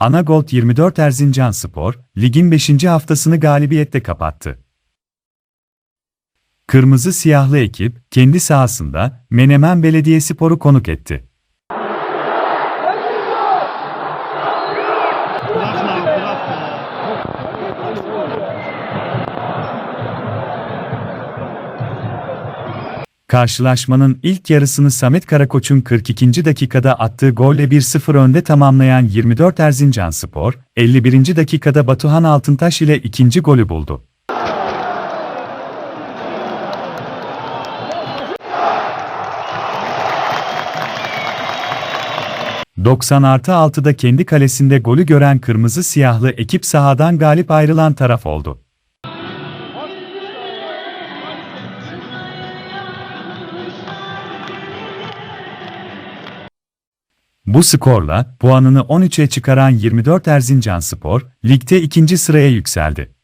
Anagolt 24 Erzincan Spor, ligin 5. haftasını galibiyette kapattı. Kırmızı siyahlı ekip, kendi sahasında Menemen Belediyespor'u konuk etti. Karşılaşmanın ilk yarısını Samet Karakoç'un 42. dakikada attığı golle 1-0 önde tamamlayan 24 Erzincan Spor, 51. dakikada Batuhan Altıntaş ile ikinci golü buldu. ...90 artı 6'da kendi kalesinde golü gören kırmızı siyahlı ekip sahadan galip ayrılan taraf oldu. Bu skorla puanını 13'e çıkaran 24 Erzincan Spor, ligde ikinci sıraya yükseldi.